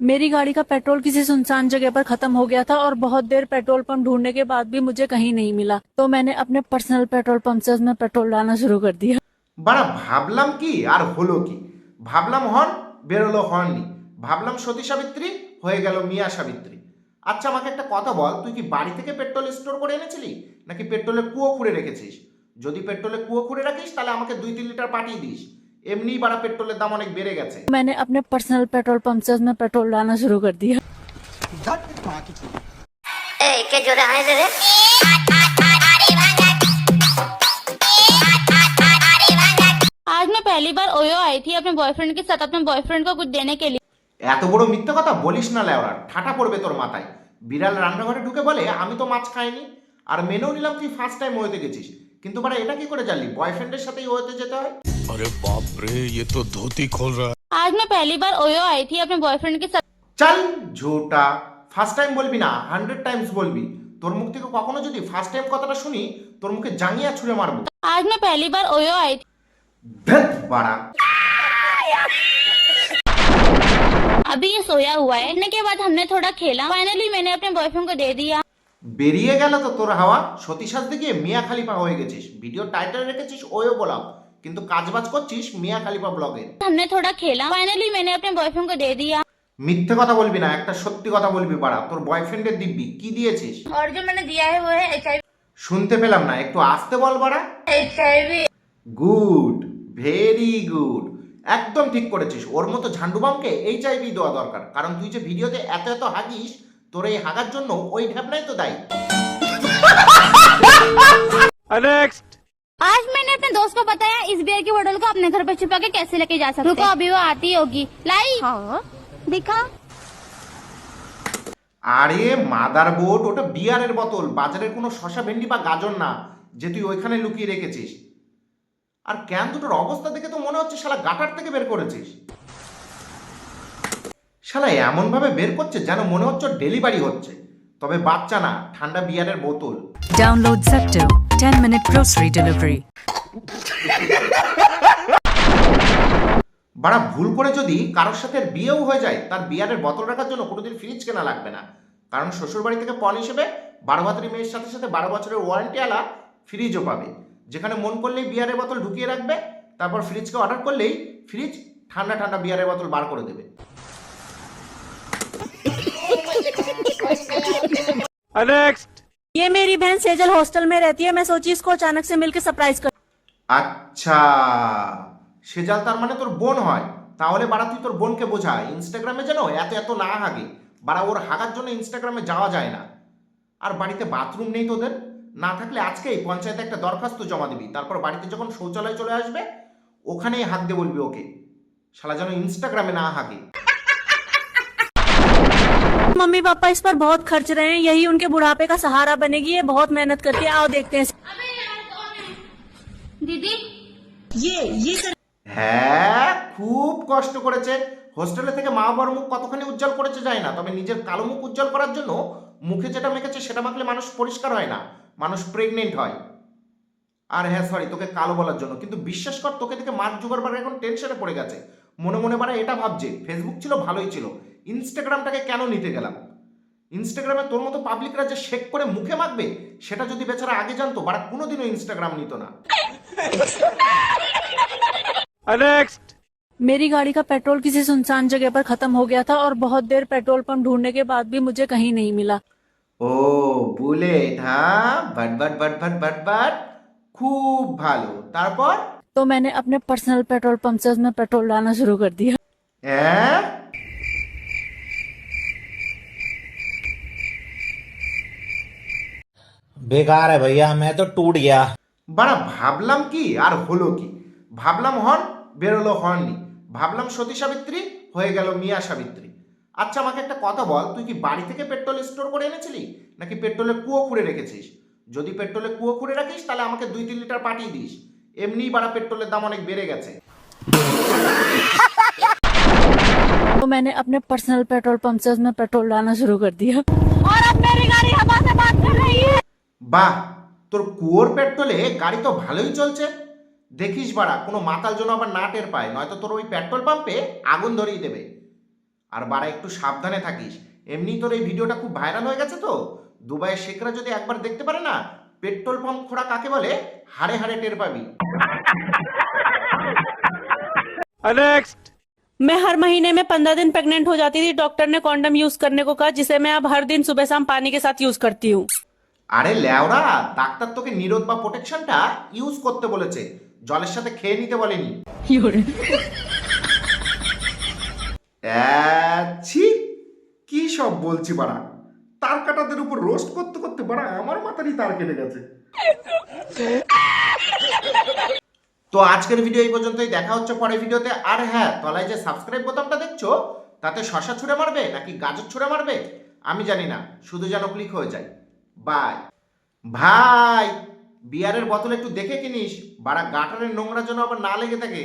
मेरी गाड़ी का पेट्रोल किसी सुनसान जगह पर खत्म हो गया था और बहुत देर पेट्रोल पंप ढूंढने के बाद भी मुझे कहीं नहीं मिला तो मैंने अपने पर्सनल पेट्रोल पंप से उसमें पेट्रोल डालना शुरू कर दिया বাড়া ভাবলাম কি আর হলো কি ভাবলাম হন বেরোলো হননি ভাবলাম সতী সাবিত্রী হয়ে গেল মিয়া সাবিত্রী আচ্ছা আমাকে একটা কথা বল তুই কি বাড়ি থেকে পেট্রোল স্টোর করে এনেছিলি নাকি পেট্রোলের কুয়ো খুঁড়ে রেখেছিস যদি পেট্রোলের কুয়ো খুঁড়ে রাখিস তাহলে আমাকে দুই তিন লিটার পাঠিয়ে দিস এমনিই বাড়া পেট্রোলের দাম অনেক বেড়ে গেছে मैंने अपने पर्सनल पेट्रोल पंप से उसमें पेट्रोल डालना शुरू कर दिया এই কে জোরে হাই রে आज मैं पहली बार ओयो आई थी अपने बॉयफ्रेंड के साथ अपने बॉयफ्रेंड को कुछ देने के लिए এত বড় মিথ্যে কথা বলিস না লেওড়া ঠাটা পড়বে তোর মাথায় বিড়াল রান্নাঘরে ঢুকে বলে আমি তো মাছ খাইনি আর মেনেও নিলাম তুই ফার্স্ট টাইম ওয়েতে গেছিস কিন্তু বাড়া এটা কি করে জানলি বয়ফ্রেন্ডের সাথেই ওয়েতে যেতে হয় अरे बाप रे ये तो धोती खोल रहा है आज मैं पहली बार ओयो आई थी अपने बॉयफ्रेंड के साथ চাল ঝোটা ফার্স্ট টাইম বলবি না হান্ড্রেড টাইমস বলবি তোর মুখ থেকে কখনো যদি ফার্স্ট টাইম কথাটা শুনি তোর মুখে জাঙ্গিয়া ছুঁড়ে মারবো आज मैं पहली बार ओयो आई थी ধ্যাৎ বাড়া अभी ये सोया हुआ है इतने के बाद हमने थोड़ा खेला फाइनली मैंने अपने बॉयफ्रेंड को दे दिया বেরিয়ে গেল তো তোর হাওয়া সতী সাজতে গিয়ে মিয়া খালিফা হয়ে গেছিস ভিডিও টাইটেল রেখেছিস ওয়ো বলাম কিন্তু কাজবাজ করছিস মিয়া খালিফা ব্লগে हमने थोड़ा खेला फाइनली मैंने अपने बॉयफ्रेंड को दे दिया মিথ্যে কথা বলবি না একটা সত্যি কথা বলবি বাড়া তোর বয়ফ্রেন্ডের দিব্যি কি দিয়েছিস और जो मैंने दिया है वो है एच শুনতে পেলাম না একটু আসতে বল বাড়া গুড ভেরি গুড একদম ঠিক করেছিস ওর মতো ঝান্ডুবামকে এইচ আইভি দেওয়া দরকার কারণ তুই যে ভিডিওতে এত এত হাগিস তোর এই হাগার জন্য ওই ঢ্যাবনাই তো দায়ী आज मैंने अपने दोस्त को बताया इस बियर की बोतल को अपने घर पे छुपा के कैसे लेके जा सकते रुको अभी वो आती होगी लाई हाँ दिखा আরে মাদার বোট ওটা বিয়ারের বোতল বাজারের কোনো শশা ভেন্ডি বা গাজর না যে তুই ওইখানে লুকিয়ে রেখেছিস আর ক্যান দুটোর অবস্থা দেখে তো মনে হচ্ছে শালা গাটার থেকে বের করেছিস শালা এমন ভাবে বের করছে যেন মনে হচ্ছে ডেলিভারি হচ্ছে। তবে বাচ্চা না ঠান্ডা বিয়ারের বোতল। Download Zepto, 10 minute grocery delivery. বাড়া ভুল করে যদি কারোর সাথে বিয়েও হয়ে যায় তার বিয়ারের বোতল রাখার জন্য কোনোদিন ফ্রিজ কেনা লাগবে না। কারণ শ্বশুর বাড়ি থেকে পণ হিসেবে বারো ভাতারি মেয়ের সাথে সাথে বারো বছরের ওয়ারেন্টি আলা ফ্রিজও পাবে। যেখানে মন করলেই বিয়ারের বোতল ঢুকিয়ে রাখবে তারপর ফ্রিজকে অর্ডার করলেই ফ্রিজ ঠান্ডা ঠান্ডা বিয়ারের বোতল বার করে দেবে। ये मेरी बहन सेजल हॉस्टल में रहती है मैं सोची इसको अचानक से मिलकर सरप्राइज कर আচ্ছা সেজাল তার মানে তোর বোন হয় তাহলে বাড়া তুই তোর বোনকে বোঝা ইনস্টাগ্রামে যেন এত এত না হাগে বাড়া ওর হাগার জন্য ইনস্টাগ্রামে যাওয়া যায় না আর বাড়িতে বাথরুম নেই তোদের না থাকলে আজকেই পঞ্চায়েতে একটা দরখাস্ত জমা দিবি তারপর বাড়িতে যখন শৌচালয় চলে আসবে ওখানেই হাঁক দিয়ে বলবি ওকে শালা যেন ইনস্টাগ্রামে না হাগে मम्मी पापा इस पर बहुत खर्च रहे हैं यही उनके बुढ़ापे का सहारा बनेगी ये बहुत मेहनत करती है आओ देखते हैं दीदी হ্যাঁ খুব কষ্ট করেছে হোস্টেলে থেকে মা বাবার মুখ কতখানি উজ্জ্বল করেছে যায় না তবে নিজের কালো মুখ উজ্জ্বল করার জন্য মুখে যেটা মেখেছে সেটা মাখলে মানুষ পরিষ্কার হয় না মানুষ প্রেগনেন্ট হয় আর হ্যাঁ সরি তোকে কালো বলার জন্য কিন্তু বিশ্বাস কর তোকে থেকে মার্ক জুগারবার্গ এখন টেনশনে পড়ে গেছে মনে মনে বারা এটা ভাবছে ফেসবুক ছিল ভালোই ছিল ইনস্টাগ্রামটাকে কেন নিতে গেলাম ইনস্টাগ্রামে তোর মতো পাবলিকরা যে শেক করে মুখে মাখবে সেটা যদি বেচারা আগে জানতো বারা কোনোদিনও ইনস্টাগ্রাম নিত না मेरी गाड़ी का पेट्रोल किसी सुनसान जगह पर खत्म हो गया था और बहुत देर पेट्रोल पंप ढूंढने के बाद भी मुझे कहीं नहीं मिला ও বুলেট হ্যাঁ but but but but but but খুব ভালো তারপর तो मैंने अपने पर्सनल पेट्रोल पंप से उसमें पेट्रोल डालना शुरू कर दिया হ্যাঁ बेकार है भैया मैं तो टूट गया বাড়া ভাবলাম কি আর হলো কি ভাবলাম হন বেরোলো হননি ভাবলাম সতী সাবিত্রী হয়ে গেল মিয়া সাবিত্রী আচ্ছা আমাকে একটা কথা বল তুই কি বাড়ি থেকে পেট্রোল স্টোর করে এনেছিলি নাকি পেট্রোলের কুয়ো খুঁড়ে রেখেছিস যদি পেট্রোলের কুয়ো খুঁড়ে রাখিস তাহলে আমাকে দুই তিন লিটার পাঠিয়ে দিস এমনিই বাড়া পেট্রোলের দাম অনেক বেড়ে গেছে तो मैंने अपने पर्सनल पेट्रोल पंप से उसमें पेट्रोल डालना शुरू कर दिया और अब मेरी गाड़ी हवा से बात कर रही है বাহ তোর কুয়োর পেট্রোলে গাড়ি তো ভালোই চলছে দেখিস বাড়া কোনো মাতাল জন্য আবার না টের পায় নয়তো তোর ওই পেট্রোল পাম্পে আগুন ধরিয়ে দেবে আর বাড়া একটু সাবধানে থাকিস এমনি তোর এই ভিডিওটা খুব ভাইরাল হয়ে গেছে তো দুবাইয়ের শেখরা যদি একবার দেখতে পারে না পেট্রোল পাম্প খোঁড়া কাকে বলে হাড়ে হাড়ে টের পাবি मैं हर महीने में पंद्रह दिन प्रेग्नेंट हो जाती थी डॉक्टर ने कॉन्डम यूज करने को कहा जिसे मैं अब हर दिन सुबह शाम पानी के साथ यूज करती हूँ আরে ল্যাওরা ডাক্তার তোকে নিরোধ বা প্রোটেকশনটা ইউজ করতে বলেছে। জলের সাথে খেয়ে নিতে বলেনি। ছি কি সব বলছি বাড়া। তার কাটাদের উপর রোস্ট করতে করতে বাড়া আমার মাথারই তার কেটে গেছে। তো আজকের ভিডিও এই পর্যন্তই দেখা হচ্ছে পরের ভিডিওতে আর হ্যাঁ তলায় যে সাবস্ক্রাইব বোতামটা দেখছ তাতে শশা ছুঁড়ে মারবে নাকি গাজর ছুঁড়ে মারবে? আমি জানি না শুধু যেন ক্লিক হয়ে যায়। বাই। ভাই, বিয়ারের বোতল একটু দেখে কিনিস। বাড়া গাটারের নোংরা যেন আবার না লেগে থাকে।